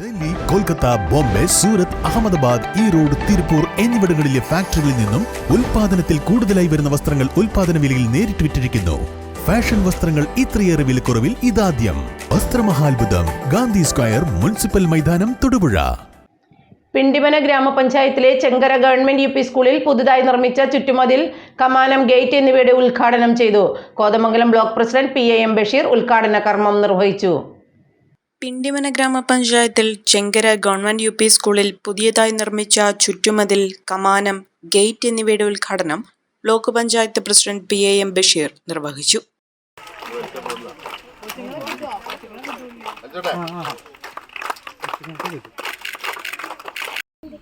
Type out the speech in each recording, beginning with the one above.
ഡൽഹി കൊൽക്കത്ത ബോംബെ സൂറത്ത് അഹമ്മദാബാദ് ഈറോഡ് തിരുപ്പൂർ എന്നിവിടങ്ങളിലെ ഫാക്ടറികളിൽ നിന്നും ഉൽപാദനത്തിൽ കൂടുതലായി വരുന്ന വസ്ത്രങ്ങൾ ഉൽപാദന വിലയിൽ നേരിട്ട് വിറ്റിരിക്കുന്നു. ഫാഷൻ വസ്ത്രങ്ങൾ ഇത്രയേറെ വിലക്കുറവിൽ ഇതാദ്യം. വസ്ത്രമഹാത്ഭുതം ഗാന്ധി സ്ക്വയർ മുനിസിപ്പൽ മൈതാനം തൊടുപുഴ. പിണ്ടിമന ഗ്രാമപഞ്ചായത്തിലെ ചെങ്കര ഗവൺമെന്റ് യു പി സ്കൂളിൽ പുതുതായി നിർമ്മിച്ച ചുറ്റുമതിൽ കമാനം ഗേറ്റ് എന്നിവയുടെ ഉദ്ഘാടനം ചെയ്തു. Kothamangalam block president P A M Basheer ഉദ്ഘാടന കർമ്മം നിർവഹിച്ചു. പിണ്ടിമന ഗ്രാമപഞ്ചായത്തിൽ ചെങ്കര ഗവൺമെന്റ് യു പി സ്കൂളിൽ പുതിയതായി നിർമ്മിച്ച ചുറ്റുമതിൽ കമാനം ഗേറ്റ് എന്നിവയുടെ ഉദ്ഘാടനം block panchayat president P A M Basheer നിർവഹിച്ചു.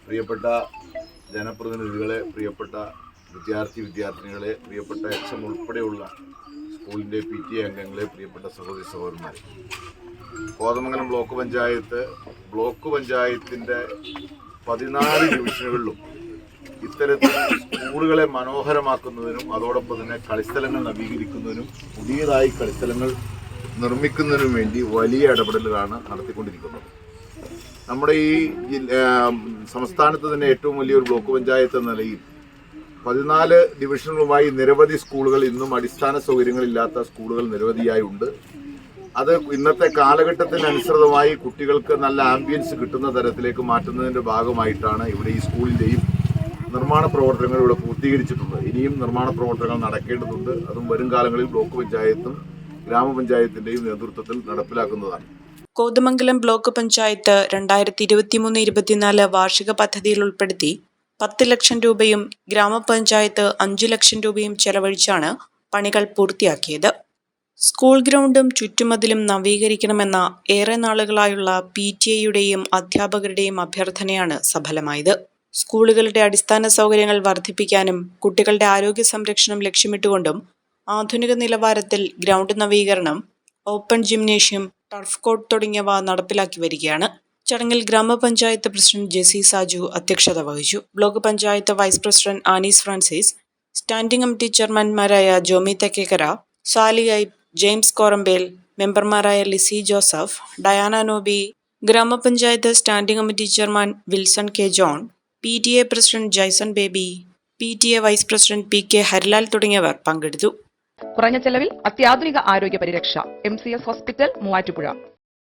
പ്രിയപ്പെട്ട ജനപ്രതിനിധികളെ പ്രിയപ്പെട്ട വിദ്യാർത്ഥി വിദ്യാർത്ഥിനികളെ പ്രിയപ്പെട്ട എച്ച് എം ഉൾപ്പെടെയുള്ള സ്കൂളിന്റെ പി ടി എ അംഗങ്ങളെ പ്രിയപ്പെട്ട സഹോദരി സഹോദരന്മാരെ. കോതമംഗലം ബ്ലോക്ക് പഞ്ചായത്ത് ബ്ലോക്ക് പഞ്ചായത്തിന്റെ പതിനാല് ഡിവിഷനുകളിലും ഇത്തരത്തിൽ സ്കൂളുകളെ മനോഹരമാക്കുന്നതിനും അതോടൊപ്പം തന്നെ കളിസ്ഥലങ്ങൾ നവീകരിക്കുന്നതിനും പുതിയതായി കളിസ്ഥലങ്ങൾ നിർമ്മിക്കുന്നതിനും വേണ്ടി വലിയ ഇടപെടലുകളാണ് നടത്തിക്കൊണ്ടിരിക്കുന്നത്. നമ്മുടെ ഈ സംസ്ഥാനത്ത് തന്നെ ഏറ്റവും വലിയൊരു ബ്ലോക്ക് പഞ്ചായത്ത് എന്ന നിലയിൽ പതിനാല് ഡിവിഷനുകളുമായി നിരവധി സ്കൂളുകൾ ഇന്നും അടിസ്ഥാന സൗകര്യങ്ങളില്ലാത്ത സ്കൂളുകൾ നിരവധിയായി ഉണ്ട് അത് ഇന്നത്തെ കാലഘട്ടത്തിനനുസൃതമായി കുട്ടികൾക്ക് നല്ല ആംബിയൻസ് കിട്ടുന്ന തരത്തിലേക്ക് മാറ്റുന്നതിന്റെ ഭാഗമായിട്ടാണ് ഇവിടെ ഈ സ്കൂളിന്റെയും നിർമ്മാണ പ്രവർത്തനങ്ങൾ ഇവിടെ പൂർത്തീകരിച്ചിട്ടുള്ളത്. ഇനിയും നിർമ്മാണ പ്രവർത്തനങ്ങൾ നടക്കേണ്ടതുണ്ട്. അതും വരും കാലങ്ങളിൽ ബ്ലോക്ക് പഞ്ചായത്തും ഗ്രാമപഞ്ചായത്തിന്റെയും നേതൃത്വത്തിൽ നടപ്പിലാക്കുന്നതാണ്. കോതമംഗലം ബ്ലോക്ക് പഞ്ചായത്ത് രണ്ടായിരത്തി ഇരുപത്തിമൂന്ന് ഇരുപത്തിനാല് വാർഷിക പദ്ധതിയിൽ ഉൾപ്പെടുത്തി പത്ത് ലക്ഷം രൂപയും ഗ്രാമപഞ്ചായത്ത് അഞ്ചു ലക്ഷം രൂപയും ചെലവഴിച്ചാണ് പണികൾ പൂർത്തിയാക്കിയത്. സ്കൂൾ ഗ്രൗണ്ടും ചുറ്റുമതിലും നവീകരിക്കണമെന്ന ഏറെ നാളുകളായുള്ള പി ടി എയുടെയും അധ്യാപകരുടെയും അഭ്യർത്ഥനയാണ് സഫലമായത്. സ്കൂളുകളുടെ അടിസ്ഥാന സൗകര്യങ്ങൾ വർദ്ധിപ്പിക്കാനും കുട്ടികളുടെ ആരോഗ്യ സംരക്ഷണം ലക്ഷ്യമിട്ടുകൊണ്ടും ആധുനിക നിലവാരത്തിൽ ഗ്രൗണ്ട് നവീകരണം ഓപ്പൺ ജിംനേഷ്യം ടർഫ് കോട്ട് തുടങ്ങിയവ നടപ്പിലാക്കി വരികയാണ്. ചടങ്ങിൽ ഗ്രാമപഞ്ചായത്ത് പ്രസിഡന്റ് ജെസി സാജു അധ്യക്ഷത വഹിച്ചു. Block panchayat vice president Annies Francis standing committee ചെയർമാൻമാരായ Jomy Thekkekara Sally I James Korambel മെമ്പർമാരായ Lissy Joseph Diana Noby grama panchayat standing committee chairman Wilson K John P T A president Jaison Baby P T A vice president P K Harilal തുടങ്ങിയവർ പങ്കെടുത്തു. കുറഞ്ഞ ചെലവിൽ അത്യാധുനിക ആരോഗ്യ പരിരക്ഷ M C S hospital Muvattupuzha.